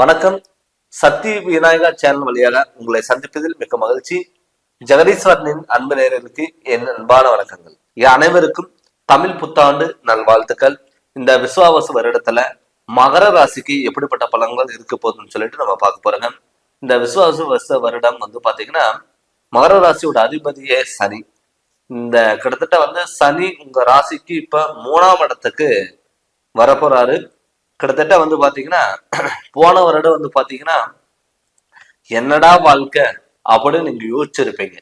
வணக்கம். சக்தி விநாயகா சேனல் வழியாக உங்களை சந்திப்பதில் மிக்க மகிழ்ச்சி. ஜெகதீஸ்வரனின் அன்பு நேயர்களுக்கு என் அன்பான வணக்கங்கள். அனைவருக்கும் தமிழ் புத்தாண்டு நல்வாழ்த்துக்கள். இந்த விசுவாவசு வருடத்துல மகர ராசிக்கு எப்படிப்பட்ட பலன்கள் இருக்க போகுதுன்னு சொல்லிட்டு நம்ம பார்க்க போறோங்க. இந்த விசுவாச வருஷ வருடம் வந்து பாத்தீங்கன்னா மகர ராசியோட அதிபதியே சனி. இந்த கிட்டத்தட்ட வந்து சனி உங்க ராசிக்கு இப்ப மூணாம் இடத்துக்கு வரப்போறாரு. கிட்டத்தட்ட வந்து பாத்தீங்கன்னா போன வருடம் வந்து பாத்தீங்கன்னா என்னடா வாழ்க்கை அப்படின்னு நீங்க யோசிச்சிருப்பீங்க.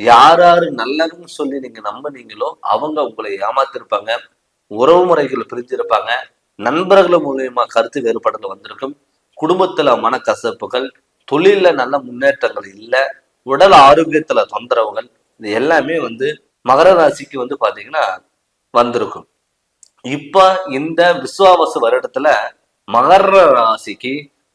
யார் யாரு நல்லதுன்னு சொல்லி நீங்க நம்பினீங்களோ அவங்க உங்களை ஏமாத்திருப்பாங்க உறவு முறைகள் பிரிஞ்சிருப்பாங்க நண்பர்கள் மூலியமா கருத்து வேறுபாடுகள் வந்திருக்கும் குடும்பத்துல மனக்கசப்புகள் தொழில்ல நல்ல முன்னேற்றங்கள் இல்லை உடல் ஆரோக்கியத்துல தொந்தரவுகள் இது எல்லாமே வந்து மகர ராசிக்கு வந்து பாத்தீங்கன்னா வந்திருக்கும். இப்ப இந்த விசுவாவச வருடத்துல மகர ராசிக்கு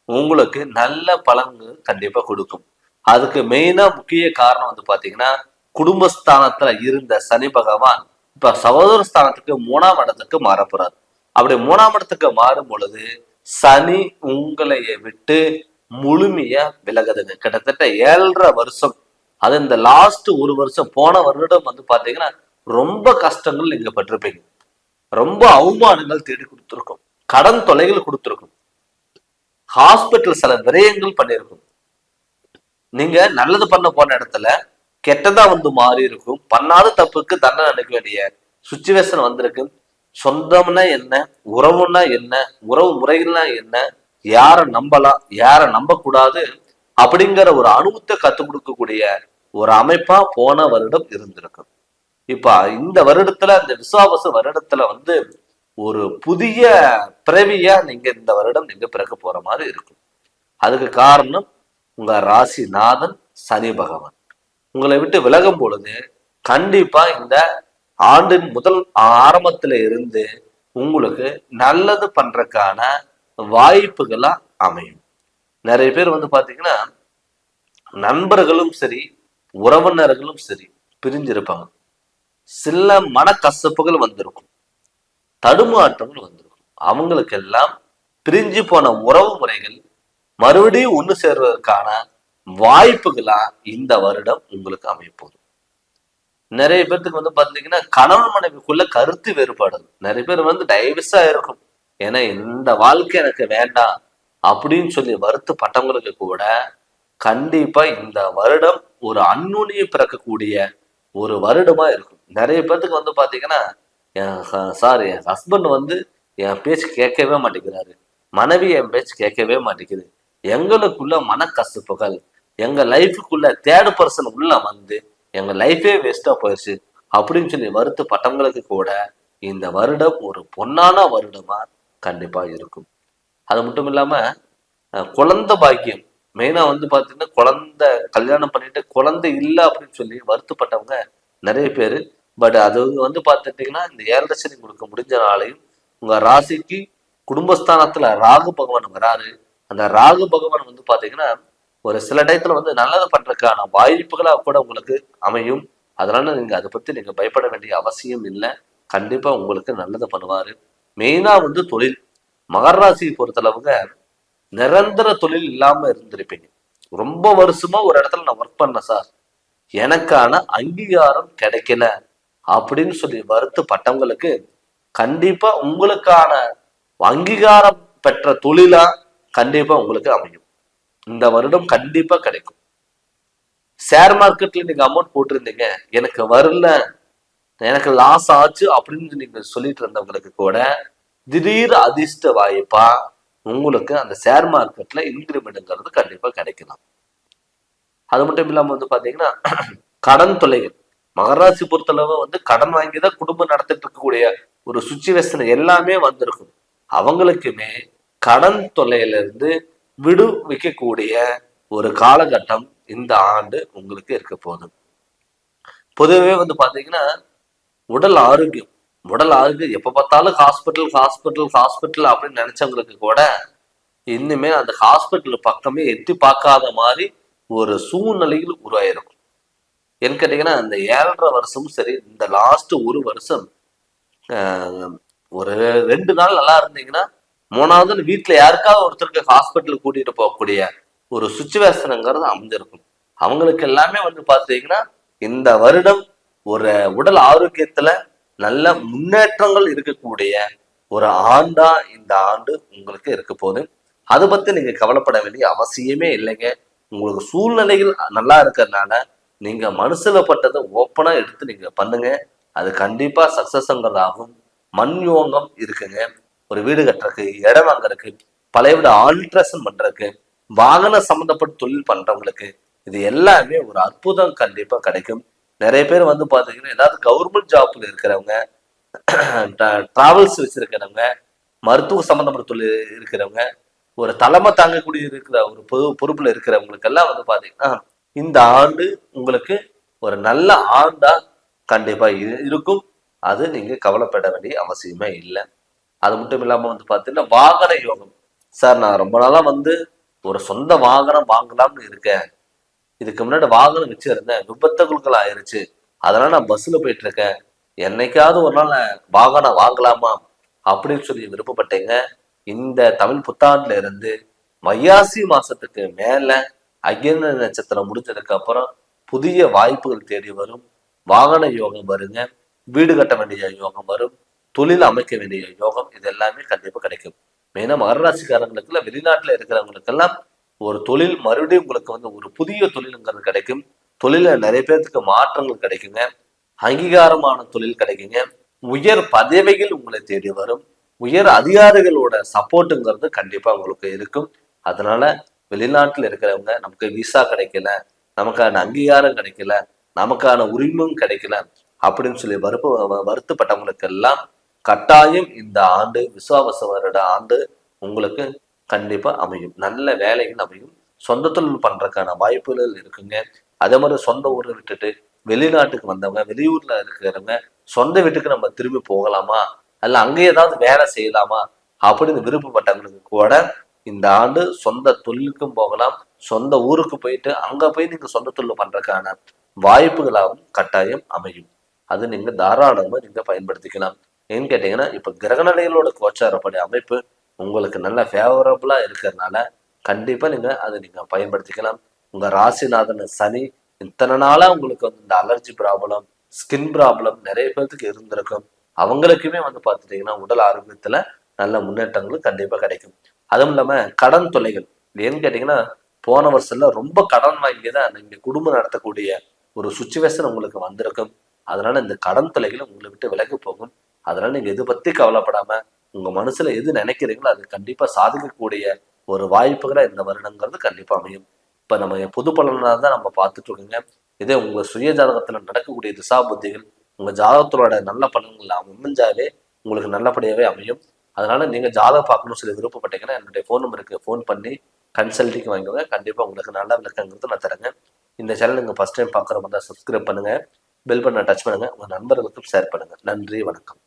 உங்களுக்கு நல்ல பலன்கள் கண்டிப்பா கொடுக்கும். அதுக்கு மெயினா முக்கிய காரணம் வந்து பாத்தீங்கன்னா குடும்பஸ்தானத்துல இருந்த சனி பகவான் இப்ப சகோதர ஸ்தானத்துக்கு மூணாம் இடத்துக்கு மாறப் அப்படி மூணாம் இடத்துக்கு மாறும் பொழுது சனி உங்களைய விட்டு முழுமையா விலகுதுங்க. கிட்டத்தட்ட ஏழரை வருஷம் அது இந்த லாஸ்ட் ஒரு வருஷம் போன வருடம் வந்து பாத்தீங்கன்னா ரொம்ப கஷ்டங்கள் நீங்க பட்டிருப்பீங்க. ரொம்ப அவமானங்கள் தேடி கொடுத்துருக்கும். கடன் தொலைகள் கொடுத்துருக்கும். ஹாஸ்பிட்டல் சில விரயங்கள் பண்ணியிருக்கும். நீங்க நல்லது பண்ண போன இடத்துல கெட்டதா வந்து மாறி இருக்கும். பண்ணாத தப்புக்கு தண்டனை அனுக்க வேண்டிய சுச்சுவேஷன் வந்திருக்கு. சொந்தம்னா என்ன? உறவுனா என்ன? உறவு முறைகள்னா என்ன? யாரை நம்பலாம்? யாரை நம்ப கூடாது அப்படிங்கிற ஒரு அனுபவத்தை கத்துக் கொடுக்கக்கூடிய ஒரு அமைப்பா போன வருடம் இருந்திருக்கும் இப்ப இந்த வருடத்துல இந்த விசுவாவச வருடத்துல வந்து ஒரு புதிய பிறவியா நீங்க இந்த வருடம் நீங்க பிறக்க போற மாதிரி இருக்கும். அதுக்கு காரணம் உங்க ராசிநாதன் சனி பகவான். உங்களை விட்டு விலகும் பொழுது கண்டிப்பா இந்த ஆண்டின் முதல் ஆரம்பத்துல இருந்து உங்களுக்கு நல்லது பண்றதுக்கான வாய்ப்புகளா அமையும். நிறைய பேர் வந்து பாத்தீங்கன்னா நண்பர்களும் சரி உறவினர்களும் சரி பிரிஞ்சிருப்பாங்க. சில மனக்கசப்புகள் வந்திருக்கும். தடுமாற்றங்கள் வந்திருக்கும். அவங்களுக்கெல்லாம் பிரிஞ்சு போன உறவு முறைகள் மறுபடியும் ஒண்ணு சேர்வதற்கான வாய்ப்புகளா இந்த வருடம் உங்களுக்கு அமைப்போகுது நிறைய பேர்த்துக்கு வந்து பாத்தீங்கன்னா கணவன் மனைவிக்குள்ள கருத்து வேறுபாடு நிறைய பேர் வந்து டைவர்ஸா இருக்கும் ஏன்னா இந்த வாழ்க்கை எனக்கு வேண்டாம் அப்படின்னு சொல்லி வருத்தப்பட்டவங்களுக்கு கூட கண்டிப்பா இந்த வருடம் ஒரு அந்நுனியை பிறக்கக்கூடிய ஒரு வருடமா இருக்கும். நிறைய பேர்த்துக்கு வந்து பாத்தீங்கன்னா என் சார் என் ஹஸ்பண்ட் வந்து என் பேச்சு கேட்கவே மாட்டேங்கிறாரு. மனைவி என் பேச்சு கேட்கவே மாட்டேங்குது. எங்களுக்குள்ள மனக்கசப்புகள் எங்க லைஃபுக்குள்ள தேர்ட் பர்சன் உள்ள வந்து எங்க லைஃபே வேஸ்டா போயிடுச்சு அப்படின்னு சொல்லி வருத்தப்பட்டவங்களுக்கு கூட இந்த வருடம் ஒரு பொன்னான வருடமா கண்டிப்பா இருக்கும். அது மட்டும் இல்லாம குழந்த குழந்தை பாக்கியம் மெயினா வந்து பாத்தீங்கன்னா குழந்தை கல்யாணம் பண்ணிட்டு குழந்தை இல்லை அப்படின்னு சொல்லி வருத்தப்பட்டவங்க நிறைய பேர். பட் அது வந்து பார்த்துட்டீங்கன்னா இந்த ஏழரை சனி கொடுக்க முடிஞ்ச நாளையும் உங்க ராசிக்கு குடும்பஸ்தானத்துல ராகு பகவான் வராரு. அந்த ராகு பகவான் வந்து பாத்தீங்கன்னா ஒரு சில டயத்துல வந்து நல்லது பண்றதுக்கான வாய்ப்புகளா கூட உங்களுக்கு அமையும். அதனால நீங்க அதை பத்தி நீங்க பயப்பட வேண்டிய அவசியம் இல்லை. கண்டிப்பா உங்களுக்கு நல்லது பண்ணுவாரு. மெயினா வந்து தொழில். மகர ராசியை பொறுத்தளவுங்க நிரந்தர தொழில் இல்லாம இருந்திருப்பீங்க. ரொம்ப வருஷமா ஒரு இடத்துல நான் ஒர்க் பண்ணேன் சார் எனக்கான அங்கீகாரம் கிடைக்கல அப்படின்னு சொல்லி வருத்தப்பட்டவங்களுக்கு கண்டிப்பா உங்களுக்கான அங்கீகாரம் பெற்ற தொழிலா கண்டிப்பா உங்களுக்கு அமையும். இந்த வருடம் கண்டிப்பா கிடைக்கும். ஷேர் மார்க்கெட்ல நீங்க அமௌண்ட் போட்டிருந்தீங்க. எனக்கு வரல. எனக்கு லாஸ் ஆச்சு அப்படின்னு நீங்க சொல்லிட்டு இருந்தவங்களுக்கு கூட திடீர் அதிர்ஷ்ட வாய்ப்பா உங்களுக்கு அந்த ஷேர் மார்க்கெட்ல இன்க்ரிமெண்ட்டுங்கிறது கண்டிப்பா கிடைக்கலாம். அது மட்டும் இல்லாமல் வந்து பார்த்தீங்கன்னா கடன் தொலைகள் மகராசி பொறுத்தளவு வந்து கடன் வாங்கி தான் குடும்பம் நடத்திட்டு இருக்கக்கூடிய ஒரு சுச்சுவேஷன் எல்லாமே வந்திருக்கும். அவங்களுக்குமே கடன் தொல்லையில இருந்து விடுவிக்கக்கூடிய ஒரு காலகட்டம் இந்த ஆண்டு உங்களுக்கு இருக்க போகுது. பொதுவே வந்து பார்த்தீங்கன்னா உடல் ஆரோக்கியம். உடல் ஆரோக்கியம் எப்ப பார்த்தாலும் ஹாஸ்பிட்டல் ஹாஸ்பிட்டல் ஹாஸ்பிட்டல் அப்படின்னு நினைச்சவங்களுக்கு கூட இன்னுமே அந்த ஹாஸ்பிட்டல் பக்கமே எட்டி பார்க்காத மாதிரி ஒரு சூழ்நிலையில் உருவாயிருக்கும் ஏன்னு கேட்டீங்கன்னா இந்த ஏழரை வருஷமும் சரி இந்த லாஸ்ட் ஒரு வருஷம் ஆஹ், ஒரு ரெண்டு நாள் நல்லா இருந்தீங்கன்னா மூணாவது வீட்டுல யாருக்காவது ஒருத்தருக்கு ஹாஸ்பிட்டல் கூட்டிட்டு போகக்கூடிய ஒரு சுச்சுவேஷனுங்கிறது அமைஞ்சிருக்கும். அவங்களுக்கு எல்லாமே வந்து பார்த்தீங்கன்னா இந்த வருடம் ஒரு உடல் ஆரோக்கியத்துல நல்ல முன்னேற்றங்கள் இருக்கக்கூடிய ஒரு ஆண்டா இந்த ஆண்டு உங்களுக்கு இருக்க போகுது. அதை பத்தி நீங்க கவலைப்பட வேண்டிய அவசியமே இல்லைங்க. உங்களுக்கு சூழ்நிலைகள் நல்லா இருக்கிறதுனால நீங்க மனசுல பட்டதை ஓப்பனா எடுத்து நீங்க பண்ணுங்க. அது கண்டிப்பா சக்சஸ்ங்கிறதாகும் மண் யோகம் இருக்குங்க. ஒரு வீடு கட்டுறதுக்கு இடம் வாங்குறதுக்கு பழைய விட ஆல்ட்ரேஷன் பண்றதுக்கு வாகன சம்மந்தப்பட்ட தொழில் பண்றவங்களுக்கு இது எல்லாமே ஒரு அற்புதம் கண்டிப்பா கிடைக்கும். நிறைய பேர் வந்து பார்த்தீங்கன்னா ஏதாவது கவர்மெண்ட் ஜாப்ல இருக்கிறவங்க டிராவல்ஸ் வச்சிருக்கிறவங்க மருத்துவ சம்பந்தப்பட்ட தொழில் இருக்கிறவங்க ஒரு தலைமை தாங்கக்கூடிய இருக்கிற ஒரு பொது பொறுப்புல இருக்கிறவங்களுக்கெல்லாம் வந்து பார்த்தீங்கன்னா இந்த ஆண்டு உங்களுக்கு ஒரு நல்ல ஆண்டா கண்டிப்பா இருக்கும். அது நீங்க கவலைப்பட வேண்டிய அவசியமே இல்லை. அது மட்டும் இல்லாம வந்து பார்த்தீங்கன்னா வாகன யோகம். சார் நான் ரொம்ப நாளா வந்து ஒரு சொந்த வாகனம் வாங்கலாம்னு இருக்கேன். இதுக்கு முன்னாடி வாகனம் வச்சிருந்தேன். விபத்துகளுக்கு ஆயிருச்சு. அதனால நான் பஸ்ல போயிட்டு இருக்கேன். என்னைக்காவது ஒரு நாள் நான் வாகனம் வாங்கலாமா அப்படின்னு சொல்லி விருப்பப்பட்டீங்க. இந்த தமிழ் புத்தாண்டுல இருந்து வையாசி மாசத்துக்கு மேல அக்னி நட்சத்திரம் முடிஞ்சதுக்கு அப்புறம் புதிய வாய்ப்புகள் தேடி வரும். வாகன யோகம் வருங்க. வீடு கட்ட வேண்டிய யோகம் வரும். தொழில் அமைக்க வேண்டிய யோகம் இது எல்லாமே கண்டிப்பா கிடைக்கும். மெயினா மகர ராசிக்காரங்களுக்குள்ள வெளிநாட்டுல இருக்கிறவங்களுக்கெல்லாம் ஒரு தொழில் மறுபடியும் உங்களுக்கு வந்து ஒரு புதிய தொழிலுங்கிறது கிடைக்கும். தொழில நிறைய பேர்த்துக்கு மாற்றங்கள் கிடைக்குங்க. அங்கீகாரமான தொழில் கிடைக்குங்க. உயர் பதவிகள் உங்களை தேடி வரும். உயர் அதிகாரிகளோட சப்போர்ட்டுங்கிறது கண்டிப்பா உங்களுக்கு இருக்கும். அதனால வெளிநாட்டில் இருக்கிறவங்க நமக்கு விசா கிடைக்கல நமக்கான அங்கீகாரம் கிடைக்கல நமக்கான உரிமையும் கிடைக்கல அப்படின்னு சொல்லி வருப்ப வருத்தப்பட்டவங்களுக்கு எல்லாம் கட்டாயம் இந்த ஆண்டு விசுவாவச வருட ஆண்டு உங்களுக்கு கண்டிப்பா அமையும். நல்ல வேலைகள் அமையும். சொந்த தொழில் பண்றதுக்கான வாய்ப்புகள் இருக்குங்க. அதே மாதிரி சொந்த ஊரை விட்டுட்டு வெளிநாட்டுக்கு வந்தவங்க வெளியூர்ல இருக்கிறவங்க சொந்த வீட்டுக்கு நம்ம திரும்பி போகலாமா? அல்ல அங்கே ஏதாவது வேலை செய்யலாமா? அப்படின்னு விருப்பப்பட்டவங்களுக்கு கூட இந்த ஆண்டு சொந்த தொழிலுக்கும் போகலாம். சொந்த ஊருக்கு போயிட்டு அங்க போய் நீங்க சொந்த தொழில் பண்றதுக்கான வாய்ப்புகளாகவும் கட்டாயம் அமையும். அது நீங்க தாராளமா நீங்க பயன்படுத்திக்கலாம். ஏன்னு கேட்டீங்கன்னா இப்ப கிரகநிலைகளோட கோச்சாரப்படி அமைப்பு உங்களுக்கு நல்ல ஃபேவரபுளாக இருக்கிறதுனால கண்டிப்பாக நீங்கள் அதை நீங்கள் பயன்படுத்திக்கலாம். உங்கள் ராசிநாதன் சனி இத்தனை நாளாக உங்களுக்கு வந்து இந்த அலர்ஜி ப்ராப்ளம் ஸ்கின் ப்ராப்ளம் நிறைய பேர்த்துக்கு இருந்திருக்கும். அவங்களுக்குமே வந்து பார்த்துட்டீங்கன்னா உடல் ஆரோக்கியத்தில் நல்ல முன்னேற்றங்களும் கண்டிப்பாக கிடைக்கும். அதுவும் இல்லாமல் கடன் தொலைகள் ஏன்னு கேட்டிங்கன்னா போன வருஷத்துல ரொம்ப கடன் வாங்கி தான் நீங்கள் குடும்பம் நடத்தக்கூடிய ஒரு சுச்சுவேஷன் உங்களுக்கு வந்திருக்கும். அதனால இந்த கடன் தொல்லைகள் உங்களை விட்டு விலகி போகும். அதனால நீங்கள் எது பற்றி கவலைப்படாமல் உங்க மனசுல எது நினைக்கிறீங்களோ அது கண்டிப்பா சாதிக்கக்கூடிய ஒரு வாய்ப்புகளை இந்த வருடங்கிறது கண்டிப்பா அமையும். இப்ப நம்ம பொது பலனாக தான் நம்ம பார்த்துட்டு இருக்கோங்க. இதே உங்க சுய ஜாதகத்துல நடக்கக்கூடிய திசா புத்திகள் உங்க ஜாதகத்தோட நல்ல பலன்கள் அமைஞ்சாலே உங்களுக்கு நல்லபடியாவே அமையும். அதனால நீங்க ஜாதகம் பார்க்கணும்னு சொல்லி விருப்பப்பட்டீங்கன்னா என்னுடைய ஃபோன் நம்பருக்கு ஃபோன் பண்ணி கன்சல்டிங் வாங்கிக்கோங்க. கண்டிப்பா உங்களுக்கு நல்ல விளக்கங்கிறது நான் தரேங்க. இந்த சேனல் நீங்க ஃபர்ஸ்ட் டைம் பார்க்குற மாதிரி சப்ஸ்கிரைப் பண்ணுங்க. பெல் பண்ண டச் பண்ணுங்க. உங்க நண்பர்களுக்கும் ஷேர் பண்ணுங்க. நன்றி வணக்கம்.